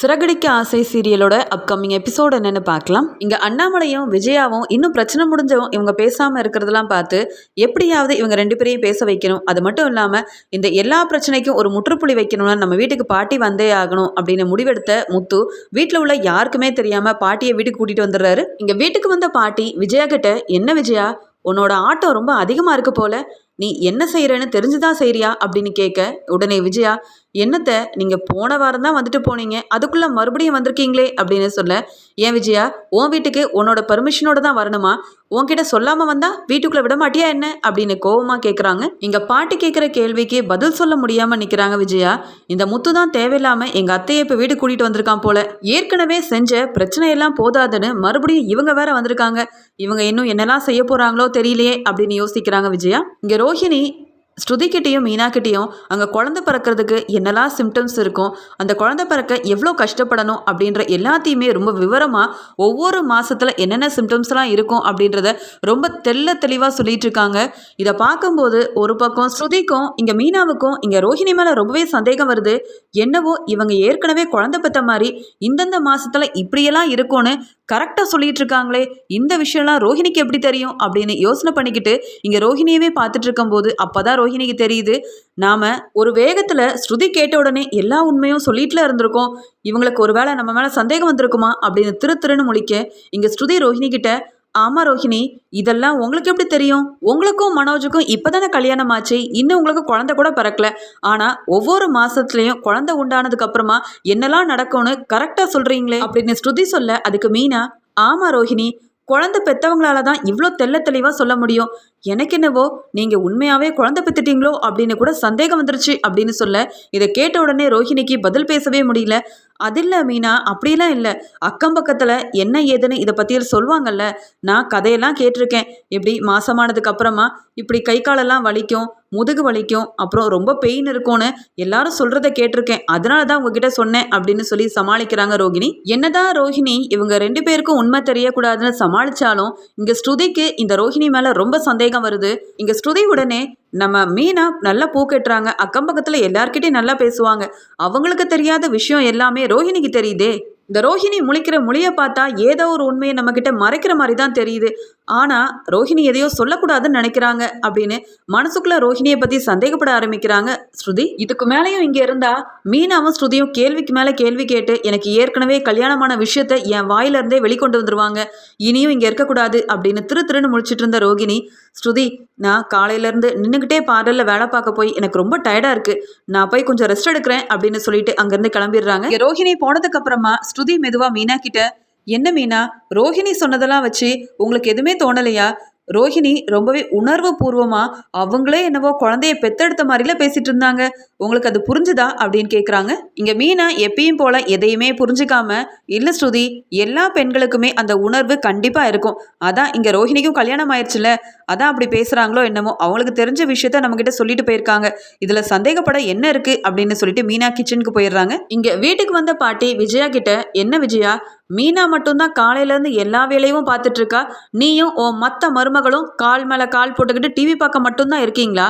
சிறகடிக்க ஆசை சீரியலோட upcoming episode என்னன்னு பார்க்கலாம். இங்கே அண்ணாமலையும் விஜயாவும் இன்னும் பிரச்சனை முடிஞ்சவும் இவங்க பேசாமல் இருக்கிறதெல்லாம் பார்த்து எப்படியாவது இவங்க ரெண்டு பேரையும் பேச வைக்கணும். அது மட்டும் இல்லாமல் இந்த எல்லா பிரச்சனைக்கும் ஒரு முற்றுப்புள்ளி வைக்கணும்னா நம்ம வீட்டுக்கு பாட்டி வந்தே ஆகணும் அப்படின்னு முடிவெடுத்த முத்து வீட்டில் உள்ள யாருக்குமே தெரியாமல் பாட்டியை வீட்டுக்கு கூட்டிகிட்டு வந்துடுறாரு. இங்கே வீட்டுக்கு வந்த பாட்டி விஜயா கிட்ட என்ன விஜயா உன்னோட ஆட்டம் ரொம்ப அதிகமாக இருக்கு போல. நீ என்ன செய்கிறேன்னு தெரிஞ்சுதான் செய்கிறியா அப்படின்னு கேட்க உடனே விஜயா என்னத்தை நீங்கள் போன வாரம் தான் வந்துட்டு போனீங்க. அதுக்குள்ளே மறுபடியும் வந்திருக்கீங்களே அப்படின்னு சொல்ல ஏன் விஜயா உன் வீட்டுக்கு உன்னோட பர்மிஷனோட தான் வரணுமா? உன்கிட்ட சொல்லாமல் வந்தால் வீட்டுக்குள்ளே விட மாட்டியா என்ன? அப்படின்னு கோவமாக கேட்குறாங்க இங்கே பாட்டி கேட்குற கேள்விக்கு பதில் சொல்ல முடியாமல் நிற்கிறாங்க விஜயா. இந்த முத்து தான் தேவையில்லாமல் எங்கள் அத்தையை இப்போ வீடு கூட்டிகிட்டு வந்திருக்கான் போல. ஏற்கனவே செஞ்ச பிரச்சனையெல்லாம் போதாதுன்னு மறுபடியும் இவங்க வேற வந்திருக்காங்க. இவங்க இன்னும் என்னெல்லாம் செய்ய போகிறாங்களோ தெரியலையே அப்படின்னு யோசிக்கிறாங்க விஜயா. இங்கே ரோஹிணி ஸ்ருதிக்கிட்டேயும் மீனாக்கிட்டேயும் அங்கே குழந்தை பிறக்கிறதுக்கு என்னெல்லாம் சிம்டம்ஸ் இருக்கும் அந்த குழந்தை பிறக்க எவ்வளோ கஷ்டப்படணும் அப்படின்ற எல்லாத்தையுமே ரொம்ப விவரமாக ஒவ்வொரு மாதத்தில் என்னென்ன சிம்டம்ஸ்லாம் இருக்கும் அப்படின்றத ரொம்ப தெல்ல தெளிவாக சொல்லிட்டு இருக்காங்க. இதை பார்க்கும்போது ஒரு பக்கம் ஸ்ருதிக்கும் இங்கே மீனாவுக்கும் இங்கே ரோஹிணி மேலே ரொம்பவே சந்தேகம் வருது. என்னவோ இவங்க ஏற்கனவே குழந்தை பெற்ற மாதிரி இந்தந்த மாதத்தில் இப்படியெல்லாம் இருக்கும்னு கரெக்டாக சொல்லிட்டு இருக்காங்களே இந்த விஷயம்லாம் ரோஹிணிக்கு எப்படி தெரியும் அப்படின்னு யோசனை பண்ணிக்கிட்டு இங்கே ரோஹிணியவே பார்த்துட்டு இருக்கும்போது அப்போ தான் ரோஹிணிக்கு தெரியுது. நாம் ஒரு வேகத்தில் ஸ்ருதி கேட்ட உடனே எல்லா உண்மையும் சொல்லிட்டுல இருந்திருக்கோம். இவங்களுக்கு ஒரு வேளை நம்ம மேலே சந்தேகம் வந்திருக்குமா? அப்படின்னு திரு திருன்னு முழிக்க இங்கே ஸ்ருதி ரோஹிணி கிட்ட ஆமாம் ரோஹிணி இதெல்லாம் உங்களுக்கு எப்படி தெரியும்? உங்களுக்கும் மனோஜுக்கும் இப்போ தானே கல்யாணம் ஆச்சு. இன்னும் உங்களுக்கு குழந்தை கூட பிறக்கல. ஆனால் ஒவ்வொரு மாதத்துலேயும் குழந்தை உண்டானதுக்கு அப்புறமா என்னெல்லாம் நடக்கும்னு கரெக்டாக சொல்கிறீங்களே அப்படின்னு ஸ்ருதி சொல்ல அதுக்கு மீனா ஆமாம் ரோஹிணி குழந்தை பெற்றவங்களால தான் இவ்வளோ தெல்ல தெளிவாக சொல்ல முடியும். எனக்கு என்னவோ நீங்கள் உண்மையாகவே குழந்தை பெற்றுட்டீங்களோ அப்படின்னு கூட சந்தேகம் வந்துருச்சு அப்படின்னு சொல்ல இதை கேட்ட உடனே ரோஹிணிக்கு பதில் பேசவே முடியல. அதில்ல மீனா அப்படிலாம் இல்லை. அக்கம் பக்கத்தில் என்ன ஏதுன்னு இதை பற்றி சொல்லுவாங்கல்ல நான் கதையெல்லாம் கேட்டிருக்கேன். இப்படி மாசமானதுக்கு அப்புறமா இப்படி கை காலெல்லாம் வலிக்கும். முதுகு வலிக்கும் அப்புறம் ரொம்ப பெயின் இருக்கும்னு எல்லாரும் சொல்கிறத கேட்டிருக்கேன். அதனால தான் உங்ககிட்ட சொன்னேன் அப்படின்னு சொல்லி சமாளிக்கிறாங்க ரோகிணி. என்னதான் ரோஹிணி இவங்க ரெண்டு பேருக்கும் உண்மை தெரியக்கூடாதுன்னு சமாளிச்சாலும் இங்கே ஸ்ருதிக்கு இந்த ரோஹிணி மேலே ரொம்ப சந்தேகம் வருது. இங்கே ஸ்ருதி உடனே நம்ம மீனா நல்லா பூ கட்டுறாங்க அக்கம் பக்கத்தில் எல்லார்கிட்டையும் நல்லா பேசுவாங்க. அவங்களுக்கு தெரியாத விஷயம் எல்லாமே ரோஹிணிக்கு தெரியுதே. இந்த ரோஹிணி முழிக்கிற மொழியை பார்த்தா ஏதோ ஒரு உண்மையை நம்மக்கிட்ட மறைக்கிற மாதிரி தான் தெரியுது. ஆனால் ரோஹிணி எதையோ சொல்லக்கூடாதுன்னு நினைக்கிறாங்க அப்படின்னு மனசுக்குள்ள ரோஹிணியை பற்றி சந்தேகப்பட ஆரம்பிக்கிறாங்க ஸ்ருதி. இதுக்கு மேலேயும் இங்கே இருந்தா மீனாவும் ஸ்ருதியும் கேள்விக்கு மேலே கேள்வி கேட்டு எனக்கு ஏற்கனவே கல்யாணமான விஷயத்த என் வாயிலிருந்தே வெளிக்கொண்டு வந்துருவாங்க. இனியும் இங்கே இருக்கக்கூடாது அப்படின்னு திரு திருன்னு முழிச்சிட்டு இருந்த ரோகிணி ஸ்ருதி நான் காலையிலேருந்து நின்றுக்கிட்டே பார்லரில் வேலை பார்க்க போய் எனக்கு ரொம்ப டயர்டாக இருக்குது நான் போய் கொஞ்சம் ரெஸ்ட் எடுக்கிறேன் அப்படின்னு சொல்லிட்டு அங்கேருந்து கிளம்பிடுறாங்க. ரோஹிணி போனதுக்கு அப்புறமா ஸ்ருதி மெதுவாக மீனா கிட்ட என்ன மீனா? ரோஹிணி சொன்னதெல்லாம் வச்சு உங்களுக்கு எதுவுமே தோணலையா? ரோஹிணி ரொம்பவே உணர்வு பூர்வமாக அவங்களே என்னவோ குழந்தைய பெத்தெடுத்த மாதிரில பேசிட்டு இருந்தாங்க. உங்களுக்கு அது புரிஞ்சுதா அப்படின்னு கேட்குறாங்க இங்கே மீனா எப்பயும் போல எதையுமே புரிஞ்சுக்காம இல்லை ஸ்ருதி எல்லா பெண்களுக்குமே அந்த உணர்வு கண்டிப்பாக இருக்கும். அதான் இங்கே ரோஹிணிக்கும் கல்யாணம் ஆயிடுச்சுல அதான் அப்படி பேசுகிறாங்களோ என்னமோ அவங்களுக்கு தெரிஞ்ச விஷயத்த நம்மக்கிட்ட சொல்லிட்டு போயிருக்காங்க. இதில் சந்தேகப்பட என்ன இருக்குது அப்படின்னு சொல்லிட்டு மீனா கிச்சனுக்கு போயிடுறாங்க. இங்கே வீட்டுக்கு வந்த பாட்டி விஜயா கிட்ட என்ன விஜயா மீனா மட்டும்தான் காலையிலேருந்து எல்லா வேலையும் பார்த்துட்டு இருக்கா நீயும் ஓ மற்ற மருமகளும் கால் மேலே கால் போட்டுக்கிட்டு டிவி பார்க்க மட்டும்தான் இருக்கீங்களா?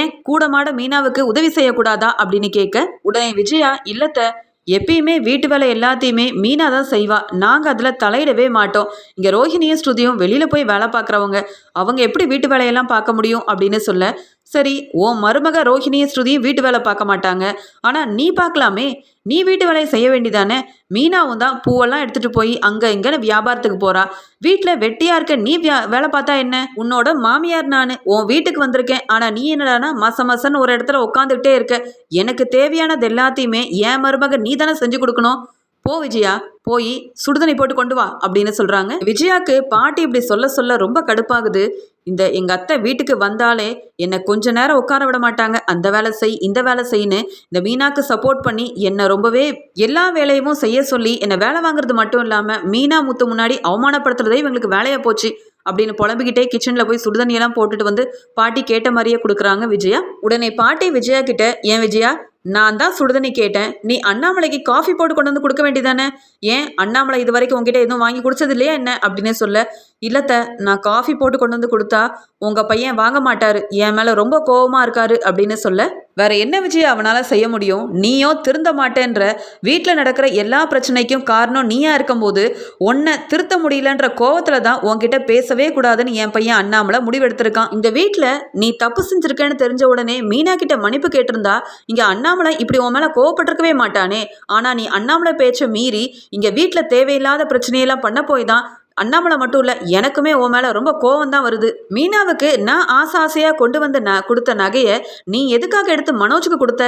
ஏன் கூட மாட மீனாவுக்கு உதவி செய்யக்கூடாது? அப்படின்னு கேட்க உடனே விஜயா இல்லத்தை எப்பயுமே வீட்டு வேலை எல்லாத்தையுமே மீனா தான் செய்வா. நாங்கள் அதில் தலையிடவே மாட்டோம். இங்கே ரோஹிணியும் ஸ்ருதியும் வெளியில் போய் வேலை பார்க்குறவங்க. அவங்க எப்படி வீட்டு வேலையெல்லாம் பார்க்க முடியும்? அப்படின்னு சொல்ல சரி உன் மருமக ரோஹிணியும் ஸ்ருதியும் வீட்டு வேலை பார்க்க மாட்டாங்க. ஆனால் நீ பார்க்கலாமே. நீ வீட்டு வேலையை செய்ய வேண்டிதானே? மீனாவும் தான் பூவெல்லாம் எடுத்துகிட்டு போய் அங்கே இங்கே வியாபாரத்துக்கு போகிறா வீட்டில் வெட்டியாக இருக்க நீ வியா வேலை பார்த்தா என்ன? உன்னோட மாமியார் நான். உன் வீட்டுக்கு வந்திருக்கேன். ஆனால் நீ என்னடானா மச மசன்னு ஒரு இடத்துல உட்காந்துக்கிட்டே இருக்க. எனக்கு தேவையானது எல்லாத்தையுமே என் மருமக நீ தானே செஞ்சு கொடுக்கணும். போ விஜயா. போய் சுடுதண்ணி போட்டு கொண்டு வா அப்படின்னு சொல்கிறாங்க விஜயாக்கு பாட்டி இப்படி சொல்ல சொல்ல ரொம்ப கடுப்பாகுது. இந்த எங்கள் அத்தை வீட்டுக்கு வந்தாலே என்னை கொஞ்ச நேரம் உட்கார விட மாட்டாங்க. அந்த வேலை செய் இந்த வேலை செய்யின்னு இந்த மீனாக்கு சப்போர்ட் பண்ணி என்னை ரொம்பவே எல்லா வேலையும் செய்ய சொல்லி என்னை வேலை வாங்குறது மட்டும் இல்லாமல் மீனா முத்து முன்னாடி அவமானப்படுத்துறதே இவங்களுக்கு வேலையாக போச்சு அப்படின்னு புலம்பிக்கிட்டே கிச்சனில் போய் சுடுதண்ணியெல்லாம் போட்டுட்டு வந்து பாட்டி கேட்ட மாதிரியே கொடுக்குறாங்க விஜயா. உடனே பாட்டி விஜயா கிட்ட ஏன் விஜயா நான் தான் சுடுதண்ணி கேட்டேன். நீ அண்ணாமலைக்கு காஃபி போட்டு கொண்டு வந்து கொடுக்க வேண்டியதானே? ஏன் அண்ணாமலை இது வரைக்கும் உங்ககிட்ட எதுவும் வாங்கி குடிச்சது இல்லையா என்ன? அப்படின்னே சொல்ல இல்லத்த நான் காஃபி போட்டு கொண்டு வந்து கொடுத்தா உங்கள் பையன் வாங்க மாட்டாரு. என் மேலே ரொம்ப கோவமாக இருக்காரு அப்படின்னு சொல்ல வேற என்ன விஜய் அவனால செய்ய முடியும்? நீயோ திருந்த மாட்டேன்ற வீட்டில் நடக்கிற எல்லா பிரச்சனைக்கும் காரணம் நீயா இருக்கும்போது உன்னை திருத்த முடியலன்ற கோவத்துல தான் உன்கிட்ட பேசவே கூடாதுன்னு என் பையன் அண்ணாமலை முடிவெடுத்திருக்கான். இந்த வீட்டில் நீ தப்பு செஞ்சிருக்கேன்னு தெரிஞ்ச உடனே மீனா கிட்ட மன்னிப்பு கேட்டிருந்தா இங்க அண்ணாமலை இப்படி உன் மேல கோவப்பட்டிருக்கவே மாட்டானே. ஆனா நீ அண்ணாமலை பேச்சை மீறி இங்க வீட்டில் தேவையில்லாத பிரச்சனையெல்லாம் பண்ண போய் தான் அண்ணாமலை மட்டும் இல்லை எனக்குமே உன் மேலே ரொம்ப கோவம் தான் வருது. மீனாவுக்கு நான் ஆசை ஆசையாக கொண்டு வந்த ந கொடுத்த நகையை நீ எதுக்காக எடுத்து மனோஜுக்கு கொடுத்த?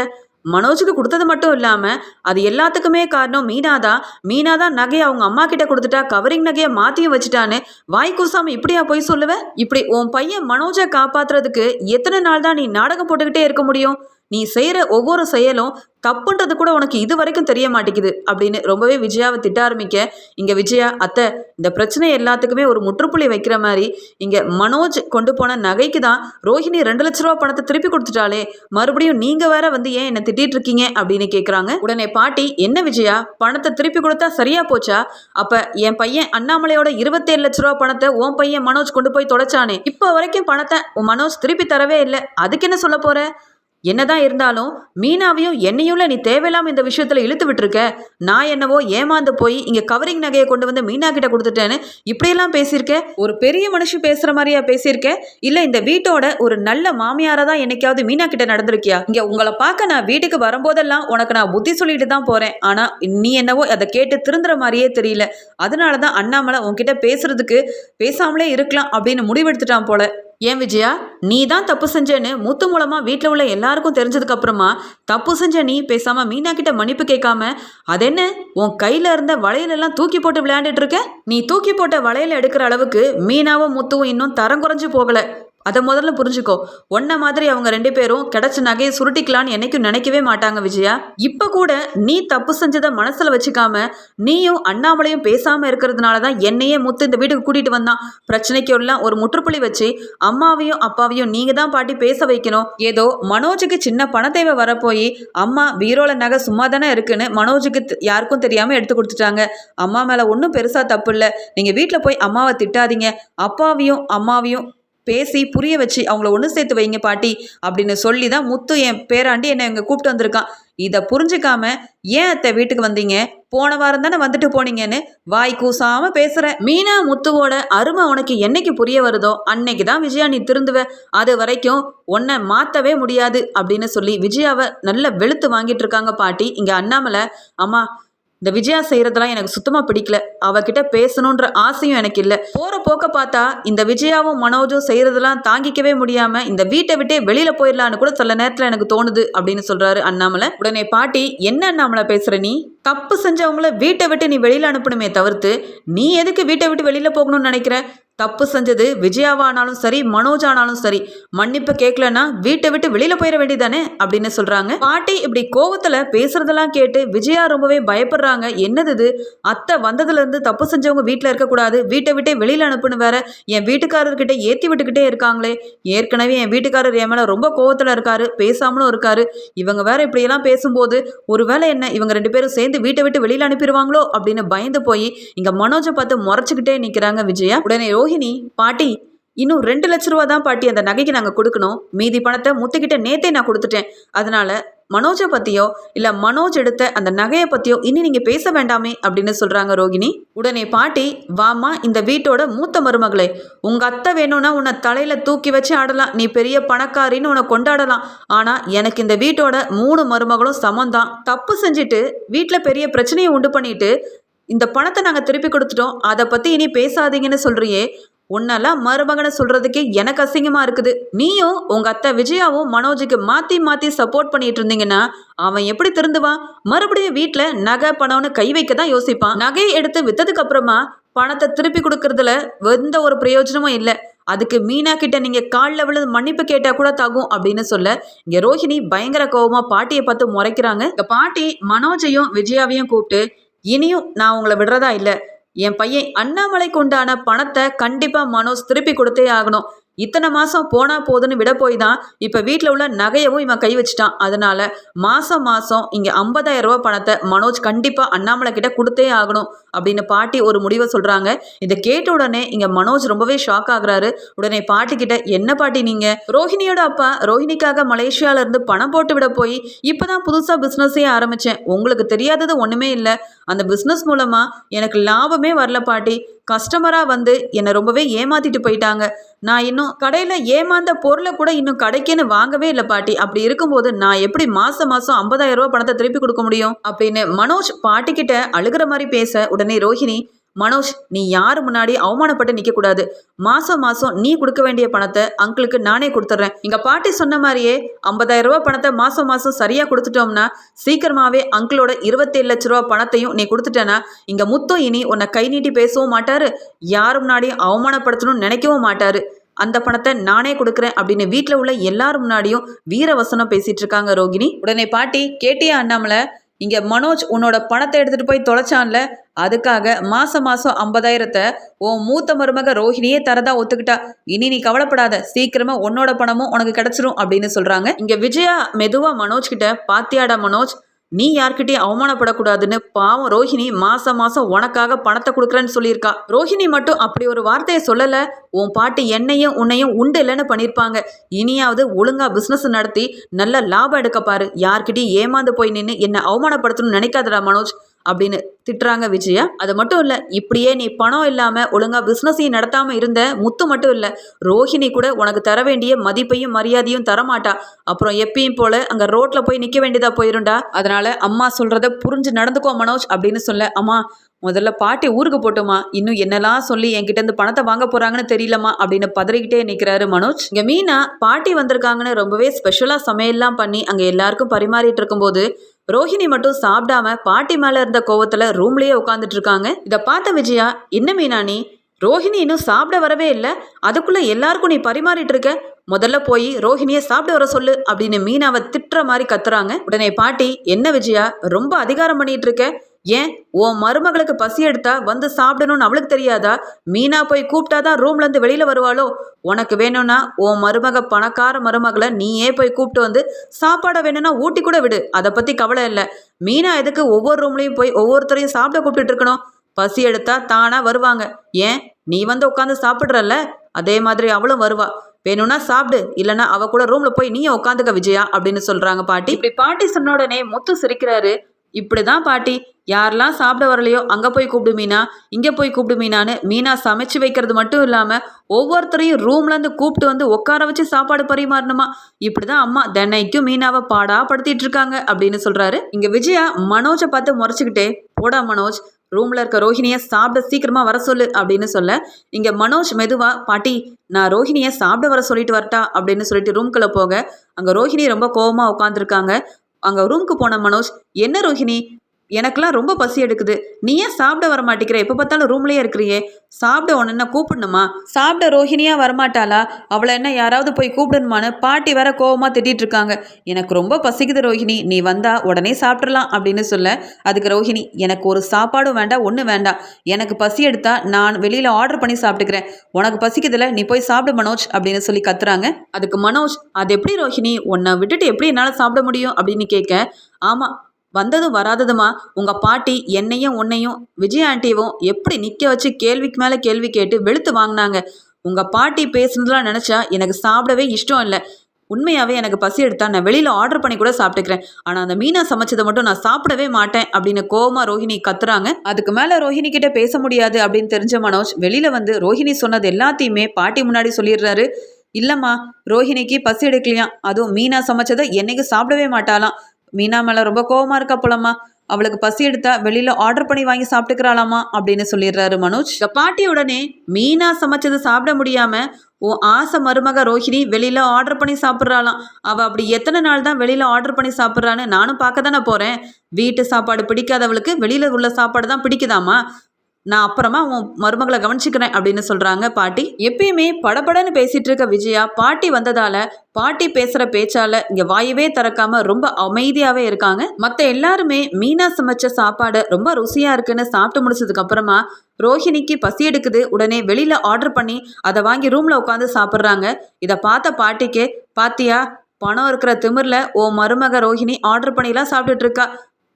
மனோஜுக்கு கொடுத்தது மட்டும் இல்லாமல் அது எல்லாத்துக்குமே காரணம் மீனா தான் மீனா தான் நகையை அவங்க அம்மா கிட்ட கொடுத்துட்டா கவரிங் நகையை மாற்றியும் வச்சுட்டான்னு வாய் கூசாம இப்படியா போய் சொல்லுவேன் இப்படி உன் பையன் மனோஜை காப்பாத்துறதுக்கு எத்தனை நாள் தான் நீ நாடகம் போட்டுக்கிட்டே இருக்க முடியும்? நீ செய்கிற ஒவ்வொரு செயலும் தப்புன்றது கூட உனக்கு இது வரைக்கும் தெரிய மாட்டேங்குது அப்படின்னு ரொம்பவே விஜயாவை திட்ட ஆரம்பிக்க இங்கே விஜயா அத்தை இந்த பிரச்சனை எல்லாத்துக்குமே ஒரு முற்றுப்புள்ளி வைக்கிற மாதிரி இங்கே மனோஜ் கொண்டு போன நகைக்கு தான் ரோஹிணி ரெண்டு லட்ச ரூபா பணத்தை திருப்பி கொடுத்துட்டாலே மறுபடியும் நீங்கள் வேற வந்து ஏன் என்னை திட்டிட்டு இருக்கீங்க அப்படின்னு கேட்குறாங்க உடனே பாட்டி என்ன விஜயா பணத்தை திருப்பி கொடுத்தா சரியா போச்சா? அப்போ என் பையன் அண்ணாமலையோட இருபத்தேழு லட்ச ரூபா பணத்தை உன் பையன் மனோஜ் கொண்டு போய் தொலைச்சானே இப்போ வரைக்கும் பணத்தை உன் மனோஜ் திருப்பி தரவே இல்லை அதுக்கு என்ன சொல்ல போகிற என்னதான் இருந்தாலும் மீனாவையும் என்னையும்ல நீ தேவையில்லாம இந்த விஷயத்துல இழுத்து விட்டுருக்க? நான் என்னவோ ஏமாந்து போய் இங்க கவரிங் நகையை கொண்டு வந்து மீனா கிட்ட கொடுத்துட்டேன்னு இப்படியெல்லாம் பேசியிருக்க? ஒரு பெரிய மனுஷன் பேசுற மாதிரியா பேசியிருக்க? இல்ல இந்த வீட்டோட ஒரு நல்ல மாமியாராக தான் என்னைக்காவது மீனா கிட்ட நடந்திருக்கியா? இங்க உங்களை பார்க்க நான் வீட்டுக்கு வரும்போதெல்லாம் உனக்கு நான் புத்தி சொல்லிட்டு தான் போறேன். ஆனா நீ என்னவோ அதை கேட்டு திருந்துற மாதிரியே தெரியல. அதனால தான் அண்ணாமலை உன்கிட்ட பேசுறதுக்கு பேசாமலே இருக்கலாம் அப்படின்னு முடிவெடுத்துட்டான் போல. ஏன் விஜயா? நீ தான் தப்பு செஞ்சேன்னு முத்து மூலமா வீட்டில் உள்ள எல்லாருக்கும் தெரிஞ்சதுக்கு அப்புறமா தப்பு செஞ்ச நீ பேசாம மீனா கிட்ட மன்னிப்பு கேட்காம அதென்ன? உன் கையில இருந்த வளையலெல்லாம் தூக்கி போட்டு விளையாண்டுட்டு இருக்க? நீ தூக்கி போட்ட வளையல் எடுக்கிற அளவுக்கு மீனாவும் முத்துவும் இன்னும் தரம் குறைஞ்சு போகல. அதை முதல்ல புரிஞ்சுக்கோ. ஒன்ன மாதிரி அவங்க ரெண்டு பேரும் கிடைச்ச நகையை சுருட்டிக்கலான்னு என்னைக்கும் நினைக்கவே மாட்டாங்க விஜயா. இப்போ கூட நீ தப்பு செஞ்சதை மனசில் வச்சுக்காம நீயும் அண்ணாமலையும் பேசாமல் இருக்கிறதுனால தான் என்னையே முத்து இந்த வீட்டுக்கு கூட்டிகிட்டு வந்தான். பிரச்சனைக்கு எல்லாம் ஒரு முற்றுப்புள்ளி வச்சு அம்மாவையும் அப்பாவையும் நீங்கள் தான் பாட்டி பேச வைக்கணும். ஏதோ மனோஜுக்கு சின்ன பண தேவை வரப்போய் அம்மா பீரோல நகை சும்மா தானே இருக்குன்னு மனோஜுக்கு யாருக்கும் தெரியாமல் எடுத்து கொடுத்துட்டாங்க. அம்மா மேலே ஒன்றும் பெருசாக தப்பு இல்லை. நீங்கள் வீட்டில் போய் அம்மாவை திட்டாதீங்க. அப்பாவையும் அம்மாவையும் பேசி புரிய வச்சு அவங்கள ஒன்று சேர்த்து வைங்க பாட்டி அப்படின்னு சொல்லி தான் முத்து என் பேராண்டி என்னை இங்கே கூப்பிட்டு வந்திருக்கான் இதை புரிஞ்சுக்காம ஏன் அத்தை வீட்டுக்கு வந்தீங்க? போன வாரம் தானே வந்துட்டு போனீங்கன்னு வாய் கூசாம பேசுற மீனா முத்துவோட அருமை உனக்கு என்னைக்கு புரிய வருதோ அன்னைக்கு தான் விஜயா நீ திருந்துவ. அது வரைக்கும் உன்னை மாற்றவே முடியாது அப்படின்னு சொல்லி விஜயாவை நல்ல வெளுத்து வாங்கிட்டு இருக்காங்க பாட்டி. இங்கே அண்ணாமலை அம்மா இந்த விஜயா செய்யறதெல்லாம் எனக்கு சுத்தமா பிடிக்கல. அவகிட்ட பேசணுன்ற ஆசையும் எனக்கு இல்லை. போற போக்க பார்த்தா இந்த விஜயாவும் மனோஜும் செய்யறதெல்லாம் தாங்கிக்கவே முடியாம இந்த வீட்டை விட்டே வெளியில போயிடலான்னு கூட சில நேரத்துல எனக்கு தோணுது அப்படின்னு சொல்றாரு அண்ணாமலை. உடனே பாட்டி என்ன அண்ணாமலை பேசுற நீ? தப்பு செஞ்சவங்கள வீட்டை விட்டு நீ வெளியில அனுப்பணுமே தவிர்த்து நீ எதுக்கு வீட்டை விட்டு வெளியில போகணும்னு நினைக்கிற? தப்பு செஞ்சது விஜயாவானாலும் சரி மனோஜானாலும் சரி. மன்னிப்பு கேட்கலன்னா வீட்டை விட்டு வெளியில போயிட வேண்டியதானே அப்படின்னு சொல்றாங்க. பாட்டி இப்படி கோவத்துல பேசுறதெல்லாம் கேட்டு விஜயா ரொம்பவே பயப்படுறாங்க. என்னது இது? அத்தை வந்ததுல இருந்து தப்பு செஞ்சவங்க வீட்டில் இருக்கக்கூடாது. வீட்டை விட்டே வெளியில அனுப்புன்னு வேற என் வீட்டுக்காரர்கிட்ட ஏத்தி விட்டுக்கிட்டே இருக்காங்களே. ஏற்கனவே என் வீட்டுக்காரர் என் மேல ரொம்ப கோவத்துல இருக்காரு பேசாமலும் இருக்காரு. இவங்க வேற இப்படியெல்லாம் பேசும்போது ஒருவேளை என்ன இவங்க ரெண்டு பேரும் சேர்ந்து வீட்டை விட்டு வெளியில அனுப்பிடுவாங்களோ அப்படின்னு பயந்து போய் இங்க மனோஜை பார்த்து முறைச்சுக்கிட்டே நிக்கிறாங்க விஜயா. உடனே ரோஹிணி பாட்டி இன்னும் ரெண்டு லட்ச ரூபா தான் பாட்டி அந்த நகைக்கு நாங்கள் கொடுக்கணும். மீதி பணத்தை முத்துக்கிட்ட நேத்தே நான் கொடுத்துட்டேன். அதனால மனோஜை பற்றியோ இல்லை மனோஜ் எடுத்த அந்த நகையை பற்றியோ இனி நீங்கள் பேச வேண்டாமே அப்படின்னு சொல்கிறாங்க ரோகிணி உடனே பாட்டி வாமா இந்த வீட்டோட மூத்த மருமகளே உங்கள் அத்தை வேணும்னா உன்னை தலையில் தூக்கி வச்சு ஆடலாம். நீ பெரிய பணக்காரின்னு உன்னை கொண்டாடலாம். ஆனால் எனக்கு இந்த வீட்டோட மூணு மருமகளும் சமம்தான் தப்பு செஞ்சுட்டு வீட்டில் பெரிய பிரச்சனையை உண்டு பண்ணிட்டு இந்த பணத்தை நாங்கள் திருப்பி கொடுத்துட்டோம். அதை பற்றி இனி பேசாதீங்கன்னு சொல்கிறியே உன்னெல்லாம் மருமகனை சொல்கிறதுக்கே எனக்கு அசிங்கமாக இருக்குது. நீயும் உங்கள் அத்தை விஜயாவும் மனோஜுக்கு மாற்றி மாற்றி சப்போர்ட் பண்ணிட்டு இருந்தீங்கன்னா அவன் எப்படி திருந்துவான் மறுபடியும் வீட்டில் நகை பணம்னு கை வைக்க தான் யோசிப்பான். நகையை எடுத்து விற்றதுக்கு அப்புறமா பணத்தை திருப்பி கொடுக்கறதுல எந்த ஒரு பிரயோஜனமும் இல்லை. அதுக்கு மீனா கிட்ட நீங்க காலில் விழுந்து மன்னிப்பு கேட்டா கூட தகும் அப்படின்னு சொல்ல இங்க ரோஹிணி பயங்கர கோபமா பாட்டியை பார்த்து முறைக்கிறாங்க. பாட்டி மனோஜையும் விஜயாவையும் கூப்பிட்டு இனியும் நான் உங்களை விடுறதா இல்லை? என் பையன் அண்ணாமலைக்கு உண்டான பணத்தை கண்டிப்பாக மனோஜ் திருப்பி கொடுத்தே ஆகணும். இத்தனை மாதம் போனால் போதுன்னு விட போய் தான் இப்போ வீட்டில் உள்ள நகையவும் இவன் கை வச்சுட்டான். அதனால மாதம் மாதம் இங்கே ஐம்பதாயிரம் ரூபாய் பணத்தை மனோஜ் கண்டிப்பாக அண்ணாமலை கிட்ட கொடுத்தே ஆகணும் அப்படின்னு பாட்டி ஒரு முடிவை சொல்கிறாங்க இதை கேட்ட உடனே இங்கே மனோஜ் ரொம்பவே ஷாக் ஆகுறாரு. உடனே பாட்டி கிட்ட என்ன பாட்டி நீங்கள் ரோஹிணியோட அப்பா. ரோஹிணிக்காக மலேசியால இருந்து பணம் போட்டு விட போய் இப்போ தான் புதுசாக பிஸ்னஸே ஆரம்பித்தேன் உங்களுக்கு தெரியாதது ஒன்றுமே இல்லை. அந்த பிஸ்னஸ் மூலமாக எனக்கு லாபமே வரல பாட்டி. கஸ்டமராக வந்து என்னை ரொம்பவே ஏமாத்திட்டு போயிட்டாங்க. நான் இன்னும் கடையில் ஏமாந்த பொருளை கூட இன்னும் கடைக்குன்னு வாங்கவே இல்லை பாட்டி. அப்படி இருக்கும்போது நான் எப்படி மாதம் மாதம் ஐம்பதாயிரம் ரூபா பணத்தை திருப்பி கொடுக்க முடியும்? அப்படின்னு மனோஜ் பாட்டிக்கிட்ட அழுகிற மாதிரி பேச உடனே ரோஹிணி மனோஜ் நீ யார் முன்னாடி அவமானப்பட்டு நிற்கக்கூடாது மாதம் மாதம் நீ கொடுக்க வேண்டிய பணத்தை அங்கிளுக்கு நானே கொடுத்துட்றேன். எங்கள் பாட்டி சொன்ன மாதிரியே ஐம்பதாயிரம் ரூபாய் பணத்தை மாதம் மாதம் சரியாக கொடுத்துட்டோம்னா சீக்கிரமாகவே அங்கிளோட இருபத்தேழு லட்ச ரூபா பணத்தையும் நீ கொடுத்துட்டேன்னா இங்கே முத்தம் இனி உன்னை கை நீட்டி பேசவும் மாட்டாரு. யார் முன்னாடியும் அவமானப்படுத்தணும்னு நினைக்கவும் மாட்டாரு. அந்த பணத்தை நானே கொடுக்குறேன் அப்படின்னு வீட்டில் உள்ள எல்லாரும் முன்னாடியும் வீரவசனம் பேசிட்டு இருக்காங்க ரோகிணி. உடனே பாட்டி கேட்டியா அண்ணாமலை? இங்கே மனோஜ் உன்னோட பணத்தை எடுத்துகிட்டு போய் தொலைச்சான்ல? அதுக்காக மாதம் மாதம் ஐம்பதாயிரத்தை உன் மூத்த மருமக ரோஹிணியே தரதா ஒத்துக்கிட்டா? இனி நீ கவலைப்படாத சீக்கிரமாக உன்னோட பணமும் உனக்கு கிடச்சிரும் அப்படின்னு சொல்கிறாங்க இங்கே விஜயா மெதுவாக மனோஜ் கிட்ட பாத்தியாடா மனோஜ்? நீ யார்கிட்டயும் அவமானப்படக்கூடாதுன்னு பாவம் ரோஹிணி மாசம் மாசம் உனக்காக பணத்தை கொடுக்குறேன்னு சொல்லியிருக்கா. ரோஹிணி மட்டும் அப்படி ஒரு வார்த்தையை சொல்லல. உன் பாட்டி என்னையும் உன்னையும் உண்டு இல்லைன்னு பண்ணியிருப்பாங்க. இனியாவது ஒழுங்கா பிஸ்னஸ் நடத்தி நல்ல லாபம் எடுக்க பாரு. யார்கிட்டயும் ஏமாந்து போய் நின்று என்னை அவமானப்படுத்தணும்னு நினைக்காதடா மனோஜ். அப்படின்னு திட்டுறாங்க விஜயா. அது மட்டும் இல்லை இப்படியே நீ பணம் இல்லாமல் ஒழுங்காக பிஸ்னஸையும் நடத்தாமல் இருந்த முத்து மட்டும் இல்லை ரோஹிணி கூட உனக்கு தர வேண்டிய மதிப்பையும் மரியாதையும் தரமாட்டா. அப்புறம் எப்பயும் போல அங்கே ரோட்டில் போய் நிற்க வேண்டியதாக போயிருண்டா. அதனால அம்மா சொல்கிறத புரிஞ்சு நடந்துக்கோ மனோஜ் அப்படின்னு சொல்ல அம்மா முதல்ல பாட்டி ஊருக்கு போட்டோமா? இன்னும் என்னெல்லாம் சொல்லி என்கிட்ட இருந்து பணத்தை வாங்க போறாங்கன்னு தெரியலமா அப்படின்னு பதறிக்கிட்டே நிற்கிறாரு மனோஜ். இங்க மீனா பாட்டி வந்திருக்காங்கன்னு ரொம்பவே ஸ்பெஷலா சமையல்லாம் பண்ணி அங்க எல்லாருக்கும் பரிமாறிட்டு இருக்கும்போது ரோஹிணி மட்டும் சாப்பிடாம பாட்டி மேல இருந்த கோவத்துல ரூம்லயே உட்காந்துட்டு இருக்காங்க. இதை பார்த்த விஜயா என்ன மீனா நீ? ரோஹிணி இன்னும் சாப்பிட வரவே இல்லை. அதுக்குள்ள எல்லாருக்கும் நீ பரிமாறிட்டு இருக்க. முதல்ல போய் ரோஹிணியை சாப்பிட வர சொல்லு அப்படின்னு மீனாவை திட்டுற மாதிரி கத்துறாங்க. உடனே பாட்டி என்ன விஜயா ரொம்ப அதிகாரம் பண்ணிட்டு இருக்க. ஏன்? உன் மருமகளுக்கு பசி எடுத்தா வந்து சாப்பிடணும்னு அவளுக்கு தெரியாதா? மீனா போய் கூப்பிட்டாதான் ரூம்லேருந்து வெளியில் வருவாளோ? உனக்கு வேணும்னா உன் மருமக பணக்கார மருமகளை நீயே போய் கூப்பிட்டு வந்து சாப்பாடை வேணும்னா ஊட்டி கூட விடு. அதை பற்றி கவலை இல்லை. மீனா எதுக்கு ஒவ்வொரு ரூம்லேயும் போய் ஒவ்வொருத்தரையும் சாப்பிட கூப்பிட்டு இருக்கணும்? பசி எடுத்தா தானா வருவாங்க. ஏன்? நீ வந்து உட்காந்து சாப்பிட்றல்ல? அதே மாதிரி அவளும் வருவா. வேணும்னா சாப்பிடு. இல்லைன்னா அவ கூட ரூம்ல போய் நீயும் உட்காந்துக்க விஜயா அப்படின்னு சொல்றாங்க பாட்டி. இப்படி பாட்டி சொன்ன உடனே முத்து சிரிக்கிறாரு. இப்படிதான் பாட்டி. யாரெல்லாம் சாப்பிட வரலையோ அங்கே போய் கூப்பிடு மீனா இங்கே போய் கூப்பிடு மீனான்னு மீனா சமைச்சு வைக்கிறது மட்டும் இல்லாமல் ஒவ்வொருத்தரையும் ரூம்லேருந்து கூப்பிட்டு வந்து உட்கார வச்சு சாப்பாடு பரிமாறணுமா? இப்படி தான் அம்மா தினைக்கும் மீனாவை பாடா படுத்திட்டு இருக்காங்க அப்படின்னு சொல்கிறாரு இங்கே விஜயா மனோஜை பார்த்து முறைச்சிக்கிட்டே போடா மனோஜ் ரூமில் இருக்க ரோஹிணியை சாப்பிட சீக்கிரமாக வர சொல்லு அப்படின்னு சொல்ல இங்கே மனோஜ் மெதுவா பாட்டி நான் ரோஹிணியை சாப்பிட வர சொல்லிட்டு வரட்டா அப்படின்னு சொல்லிட்டு ரூம்குள்ளே போக அங்கே ரோஹிணி ரொம்ப கோவமாக உட்காந்துருக்காங்க அங்கே ரூமுக்கு போன மனோஜ் என்ன ரோஹிணி? எனக்கெல்லாம் ரொம்ப பசி எடுக்குது. நீ ஏன் சாப்பிட வர மாட்டேங்கிற எப்போ பார்த்தாலும் ரூம்லேயே இருக்கிறியே. சாப்பிட உன்ன என்ன கூப்பிடணுமா? சாப்பிட ரோஹிணியா வரமாட்டாளா? அவளை என்ன யாராவது போய் கூப்பிடணுமான்னு பாட்டி வேற கோவமாக திட்டிகிட்டு இருக்காங்க. எனக்கு ரொம்ப பசிக்குது ரோஹிணி. நீ வந்தால் உடனே சாப்பிட்றலாம் அப்படின்னு சொல்ல அதுக்கு ரோஹிணி எனக்கு ஒரு சாப்பாடும் வேண்டாம் ஒன்றும் வேண்டாம். எனக்கு பசி எடுத்தால் நான் வெளியில் ஆர்டர் பண்ணி சாப்பிட்டுக்கிறேன். உனக்கு பசிக்குதுல நீ போய் சாப்பிடு மனோஜ் அப்படின்னு சொல்லி கத்துறாங்க. அதுக்கு மனோஜ் அது எப்படி ரோஹிணி? உன்னை விட்டுட்டு எப்படி என்னால் சாப்பிட முடியும்? அப்படின்னு கேட்க ஆமாம் வந்ததும் வராததுமா? உங்கள் பாட்டி என்னையும் உன்னையும் விஜய் ஆண்டியவும் எப்படி நிற்க வச்சு கேள்விக்கு மேலே கேள்வி கேட்டு வெளுத்து வாங்கினாங்க? உங்கள் பாட்டி பேசுனதுலாம் நினச்சா எனக்கு சாப்பிடவே இஷ்டம் இல்லை. உண்மையாகவே எனக்கு பசி எடுத்தா நான் வெளியில் ஆர்டர் பண்ணி கூட சாப்பிட்டுக்கிறேன். ஆனால் அந்த மீனா சமைச்சதை மட்டும் நான் சாப்பிடவே மாட்டேன் அப்படின்னு கோமா ரோஹிணி கத்துறாங்க. அதுக்கு மேலே ரோஹிணி கிட்ட பேச முடியாது அப்படின்னு தெரிஞ்ச மனோஜ் வெளியில் வந்து ரோஹிணி சொன்னது எல்லாத்தையுமே பாட்டி முன்னாடி சொல்லிடுறாரு. இல்லைம்மா ரோஹிணிக்கு பசி எடுக்கலையாம் அதுவும் மீனா சமைச்சதை என்னைக்கு சாப்பிடவே மாட்டாளாம். மீனா மேலே ரொம்ப கோவமாக இருக்கா போலம்மா. அவளுக்கு பசி எடுத்தா வெளியில ஆர்டர் பண்ணி வாங்கி சாப்பிட்டுக்கிறாளாமா அப்படின்னு சொல்லிடுறாரு மனோஜ். இந்த பாட்டி உடனே மீனா சமைச்சது சாப்பிட முடியாம ஓ ஆசை மருமக ரோஹிணி வெளியில ஆர்டர் பண்ணி சாப்பிட்றாளாம். அவ அப்படி எத்தனை நாள் தான் வெளியில ஆர்டர் பண்ணி சாப்பிட்றான்னு நானும் பார்க்க தானே போறேன். வீட்டு சாப்பாடு பிடிக்காதவளுக்கு வெளியில உள்ள சாப்பாடு தான் பிடிக்குதாமா நான் அப்புறமா உன் மருமகளை கவனிச்சுக்கிறேன் அப்படின்னு சொல்றாங்க பாட்டி. எப்பயுமே படபடன்னு பேசிட்டு இருக்க விஜயா பாட்டி வந்ததால பாட்டி பேசுற பேச்சால இங்க வாயவே திறக்காம ரொம்ப அமைதியாவே இருக்காங்க. மத்த எல்லாருமே மீனா சமைச்ச சாப்பாடு ரொம்ப ருசியா இருக்குன்னு சாப்பிட்டு முடிச்சதுக்கு அப்புறமா ரோஹிணிக்கு பசி எடுக்குது. உடனே வெளியில ஆர்டர் பண்ணி அதை வாங்கி ரூம்ல உட்காந்து சாப்பிட்றாங்க. இதை பார்த்த பாட்டிக்கு பாத்தியா பணம் இருக்கிற திமிர்ல ஓ மருமக ரோஹிணி ஆர்டர் பண்ணிலாம் சாப்பிட்டுட்டு இருக்கா.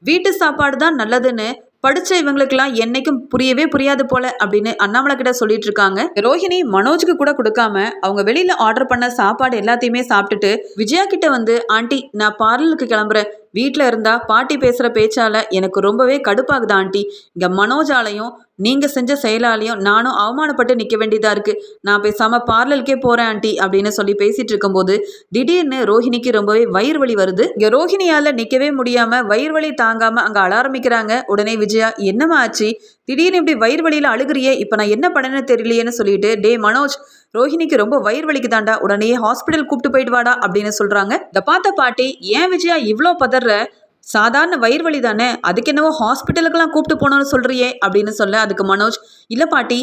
வீட்டு சாப்பாடு தான் நல்லதுன்னு படிச்ச இவங்களுக்கெல்லாம் என்னைக்கும் புரியவே புரியாது போல அப்படின்னு அண்ணாமலை கிட்ட சொல்லிட்டு இருக்காங்க. ரோஹிணி மனோஜுக்கு கூட கொடுக்காம அவங்க வெளியில ஆர்டர் பண்ண சாப்பாடு எல்லாத்தையுமே சாப்பிட்டுட்டு விஜயா கிட்ட வந்து ஆண்டி நான் பார்லருக்கு கிளம்புறேன். வீட்டில் இருந்தா பாட்டி பேசுகிற பேச்சால் எனக்கு ரொம்பவே கடுப்பாகுது ஆண்டி. இங்கே மனோஜாலையும் நீங்கள் செஞ்ச செயலாலையும் நானும் அவமானப்பட்டு நிற்க வேண்டியதாக இருக்குது நான் பேசாமல் பார்லருக்கே போகிறேன் ஆண்டி அப்படின்னு சொல்லி பேசிகிட்டு இருக்கும்போது திடீர்னு ரோஹிணிக்கு ரொம்பவே வயிறு வலி வருது. இங்கே ரோஹிணியால் நிற்கவே முடியாமல் வயிறு வலி தாங்காமல் அங்கே அழ ஆரம்பிக்கிறாங்க. உடனே விஜயா என்னம்மா ஆச்சு? திடீர்னு இப்படி வயிறு வலியில் அழுகுறியே? இப்போ நான் என்ன பண்ணேன்னு தெரியலையேன்னு சொல்லிட்டு டே மனோஜ் ரோஹிணிக்கு ரொம்ப வயிறு வலிக்குதாண்டா? உடனே ஹாஸ்பிட்டல் கூப்பிட்டு போயிட்டு வாடா அப்படின்னு சொல்றாங்க. இதை பார்த்த பாட்டி ஏன் விஜயா இவ்வளோ பதற சாதாரண வயிறு வலி தானே அதுக்கு என்னவோ ஹாஸ்பிட்டலுக்கெல்லாம் கூப்பிட்டு போனோன்னு சொல்றியே அப்படின்னு சொல்ல அதுக்கு மனோஜ் இல்லை பாட்டி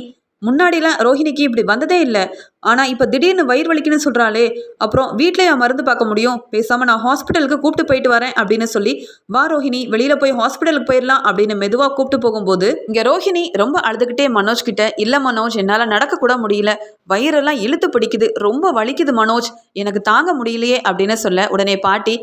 முன்னாடிலாம் ரோஹிணிக்கு இப்படி வந்ததே இல்லை. ஆனால் இப்போ திடீர்னு வயிறு வலிக்குன்னு சொல்கிறாளே அப்புறம் வீட்டிலேயே மருந்து பார்க்க முடியும். பேசாமல் நான் ஹாஸ்பிட்டலுக்கு கூப்பிட்டு போயிட்டு வரேன் அப்படின்னு சொல்லி வா ரோஹிணி வெளியில் போய் ஹாஸ்பிட்டலுக்கு போயிடலாம் அப்படின்னு மெதுவாக கூப்பிட்டு போகும்போது இங்கே ரோஹிணி ரொம்ப அழுதுகிட்டே மனோஜ் கிட்ட இல்லை மனோஜ் என்னால் நடக்கக்கூட முடியல. வயிறெல்லாம் இழுத்து பிடிக்குது. ரொம்ப வலிக்குது மனோஜ். எனக்கு தாங்க முடியலையே அப்படின்னு சொல்ல உடனே பாட்டி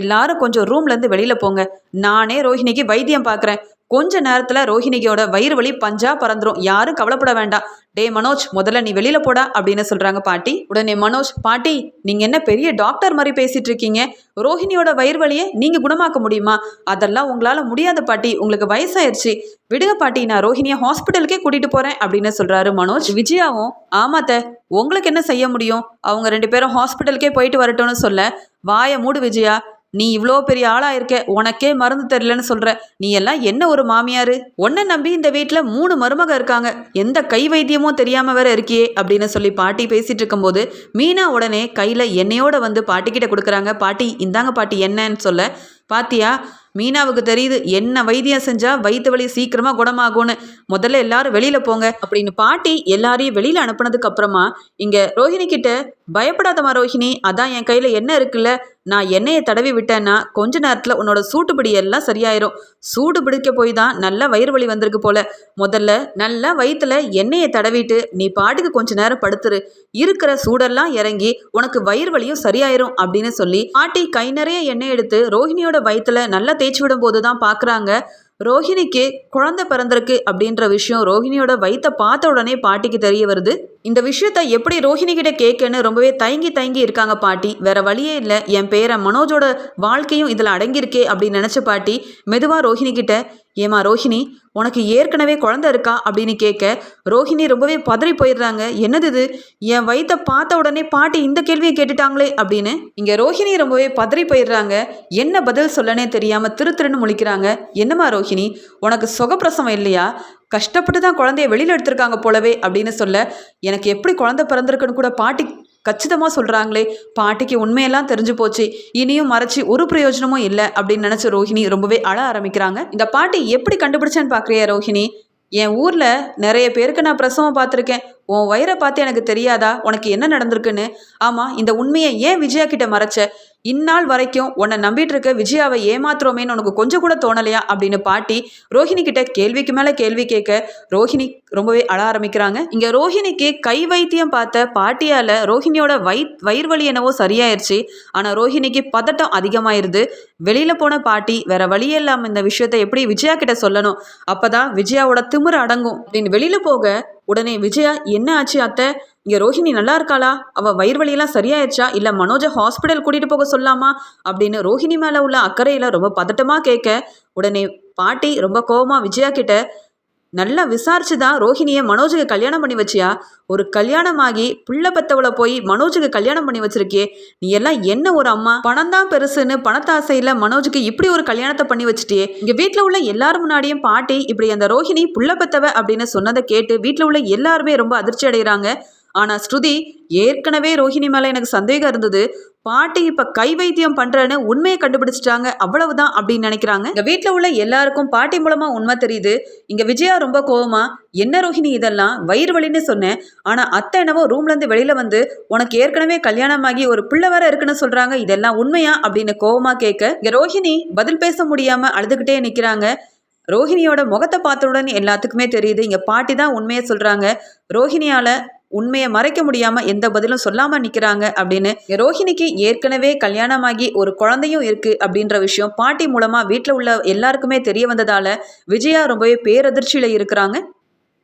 எல்லாரும் கொஞ்சம் ரூம்லேருந்து வெளியில் போங்க. நானே ரோஹிணிக்கு வைத்தியம் பார்க்குறேன். கொஞ்ச நேரத்தில் ரோஹிணியோட வயிறு வலி பஞ்சா பறந்துரும். யாரும் கவலைப்பட வேண்டாம் டே மனோஜ் முதல்ல நீ வெளியில போடா அப்படின்னு சொல்றாங்க பாட்டி. உடனே மனோஜ் பாட்டி நீங்க என்ன பெரிய டாக்டர் மாதிரி பேசிட்டு இருக்கீங்க? ரோஹிணியோட வயிறு வலியை நீங்க குணமாக்க முடியுமா? அதெல்லாம் உங்களால முடியாத பாட்டி. உங்களுக்கு வயசாயிருச்சு. விடுங்க பாட்டி நான் ரோஹிணியை ஹாஸ்பிட்டலுக்கே கூட்டிட்டு போறேன் அப்படின்னு சொல்றாரு மனோஜ். விஜயாவும் ஆமாத்த உங்களுக்கு என்ன செய்ய முடியும்? அவங்க ரெண்டு பேரும் ஹாஸ்பிட்டலுக்கே போயிட்டு வரட்டும்னு சொல்ல. வாயை மூடு விஜயா. நீ இவ்வளோ பெரிய ஆளாக இருக்க? உனக்கே மருந்து தெரியலன்னு சொல்ற. நீ எல்லாம் என்ன ஒரு மாமியாரு? உன்னை நம்பி இந்த வீட்டில் மூணு மருமக இருக்காங்க. எந்த கை வைத்தியமும் தெரியாம வேற இருக்கியே அப்படின்னு சொல்லி பாட்டி பேசிட்டு இருக்கும்போது மீனா உடனே கையில எண்ணெயோட வந்து பாட்டிக்கிட்ட கொடுக்குறாங்க. பாட்டி இந்தாங்க பாட்டி என்னன்னு சொல்ல. பாத்தியா மீனாவுக்கு தெரியுது என்ன வைத்தியம் செஞ்சா வயிற்று வலி சீக்கிரமா குணமாகும்னு. முதல்ல எல்லாரும் வெளியில போங்க அப்படின்னு பாட்டி எல்லாரையும் வெளியில அனுப்புனதுக்கு அப்புறமா இங்க ரோஹிணி கிட்ட பயப்படாதமா ரோஹிணி அதான் என் கையில என்ன இருக்குல்ல நான் எண்ணெயை தடவி விட்டேன்னா கொஞ்ச நேரத்தில் உன்னோட சூட்டுப்பிடி எல்லாம் சரியாயிரும். சூடு பிடிக்க போய் தான் நல்லா வயிறு வலி வந்திருக்கு போல. முதல்ல நல்லா வயிற்றுல எண்ணெயை தடவிட்டு நீ பாட்டுக்கு கொஞ்ச நேரம் படுத்துரு. இருக்கிற சூடெல்லாம் இறங்கி உனக்கு வயிறு வலியும் சரியாயிரும் அப்படின்னு சொல்லி பாட்டி கை நிறைய எண்ணெய் எடுத்து ரோஹிணியோட வயிற்றுல நல்லா தேய்ச்சி விடும் போது தான் பார்க்குறாங்க ரோஹிணிக்கு குழந்தை பிறந்திருக்கு அப்படின்ற விஷயம் ரோஹிணியோட வயிற்றை பார்த்த உடனே பாட்டிக்கு தெரிய வருது. இந்த விஷயத்த எப்படி ரோஹிணி கிட்ட கேட்கன்னு ரொம்பவே தயங்கி தயங்கி இருக்காங்க பாட்டி. வேற வழியே இல்லை. என் பேரை மனோஜோட வாழ்க்கையும் இதில் அடங்கியிருக்கே அப்படின்னு நினச்ச பாட்டி மெதுவாக ரோஹிணி கிட்ட ஏமா ரோஹிணி உனக்கு ஏற்கனவே குழந்த இருக்கா? அப்படின்னு கேட்க ரோஹிணி ரொம்பவே பதறி போயிடுறாங்க. என்னது இது? என் வயிற்ற பார்த்த உடனே பாட்டி இந்த கேள்வியை கேட்டுட்டாங்களே அப்படின்னு இங்கே ரோஹிணி ரொம்பவே பதறி போயிடுறாங்க. என்ன பதில் சொல்லனே தெரியாமல் திரு திருன்னு முழிக்கிறாங்க. என்னம்மா ரோஹிணி உனக்கு சுகப்பிரசவம் இல்லையா? கஷ்டப்பட்டு தான் குழந்தைய வெளியில் எடுத்திருக்காங்க போலவே அப்படின்னு சொல்ல எனக்கு எப்படி குழந்தை பிறந்திருக்குன்னு கூட பாட்டி கச்சிதமாக சொல்கிறாங்களே பாட்டிக்கு உண்மையெல்லாம் தெரிஞ்சு போச்சு. இனியும் மறைச்சி ஒரு பிரயோஜனமும் இல்லை அப்படின்னு நினச்ச ரோஹிணி ரொம்பவே அழ ஆரம்பிக்கிறாங்க. இந்த பாட்டி எப்படி கண்டுபிடிச்சேன்னு பார்க்குறியா ரோஹிணி? என் ஊரில் நிறைய பேருக்கு நான் பிரசவம் பார்த்துருக்கேன். உன் வயிறை பார்த்து எனக்கு தெரியாதா? உனக்கு என்ன நடந்திருக்குன்னு? ஆமாம் இந்த உண்மையை ஏன் விஜயா கிட்ட மறைச்ச? இந்நாள் வரைக்கும் உன்னை நம்பிட்டு இருக்க விஜயாவை ஏமாத்துறோமேன்னு உனக்கு கொஞ்சம் கூட தோணலையா அப்படின்னு பாட்டி ரோஹிணி கிட்ட கேள்விக்கு மேலே கேள்வி கேட்க ரோஹிணி ரொம்பவே அழ ஆரம்பிக்கிறாங்க. இங்கே ரோஹிணிக்கு கை வைத்தியம் பார்த்த பாட்டியால் ரோஹிணியோட வை வயிறு வலி என்னவோ சரியாயிருச்சு. ஆனால் ரோஹிணிக்கு பதட்டம் அதிகமாயிருது. வெளியில் போன பாட்டி வேற வழியே இல்லாமல் இந்த விஷயத்தை எப்படி விஜயா கிட்ட சொல்லணும்? அப்பதான் விஜயாவோட திமிர் அடங்கும். அப்படின்னு வெளியில் போக உடனே விஜயா என்ன ஆச்சு அத்தை? இங்கே ரோஹிணி நல்லா இருக்காளா? அவள் வயிறு வலியெல்லாம் சரியாயிடுச்சா இல்லை மனோஜை ஹாஸ்பிட்டல் கூட்டிகிட்டு போக சொல்லாமா? அப்படின்னு ரோஹிணி மேலே உள்ள அக்கறையில் ரொம்ப பதட்டமாக கேட்க உடனே பாட்டி ரொம்ப கோவமாக விஜயா கிட்ட நல்லா விசாரிச்சு தான் ரோஹிணியை மனோஜுக்கு கல்யாணம் பண்ணி வச்சியா? ஒரு கல்யாணம் ஆகி புள்ள பத்தவளை போய் மனோஜுக்கு கல்யாணம் பண்ணி வச்சிருக்கே நீ எல்லாம் என்ன ஒரு அம்மா? பணம் தான் பெருசுன்னு பணத்தாசையில் மனோஜுக்கு இப்படி ஒரு கல்யாணத்தை பண்ணி வச்சுட்டே இங்கே வீட்டில் உள்ள எல்லாரும் முன்னாடியும் பாட்டி இப்படி அந்த ரோஹிணி புள்ள பத்தவ அப்படின்னு சொன்னதை கேட்டு வீட்டில் உள்ள எல்லாருமே ரொம்ப அதிர்ச்சி அடைகிறாங்க ஆனா ஸ்ருதி ஏற்கனவே ரோஹிணி மேல எனக்கு சந்தேகம் இருந்தது. பாட்டி இப்ப கை வைத்தியம் பண்றேன்னு உண்மையை கண்டுபிடிச்சிட்டாங்க அவ்வளவுதான் அப்படின்னு நினைக்கிறாங்க. இந்த வீட்டுல உள்ள எல்லாருக்கும் பாட்டி மூலமா உண்மை தெரியுது. இங்க விஜயா ரொம்ப கோவமா என்ன ரோஹிணி இதெல்லாம்? வயிறு வலின்னு சொன்னேன். ஆனா அத்தை என்னவோ ரூம்ல இருந்து வெளியில வந்து உனக்கு ஏற்கனவே கல்யாணமாகி ஒரு பிள்ளை வேற இருக்குன்னு சொல்றாங்க. இதெல்லாம் உண்மையா? அப்படின்னு கோவமா கேட்க இங்க ரோஹிணி பதில் பேச முடியாம அழுதுகிட்டே நிக்கிறாங்க. ரோஹிணியோட முகத்தை பார்த்தவுடன் எல்லாத்துக்குமே தெரியுது. இங்க பாட்டி தான் உண்மையை சொல்றாங்க. ரோஹிணியால உண்மையை மறைக்க முடியாம எந்த பதிலும் சொல்லாம நிக்கிறாங்க அப்படின்னு ரோஹிணிக்கு ஏற்கனவே கல்யாணமாகி ஒரு குழந்தையும் இருக்கு அப்படின்ற விஷயம் பாட்டி மூலமா வீட்டில் உள்ள எல்லாருக்குமே தெரிய வந்ததால விஜயா ரொம்பவே பேரதிர்ச்சியில இருக்கிறாங்க.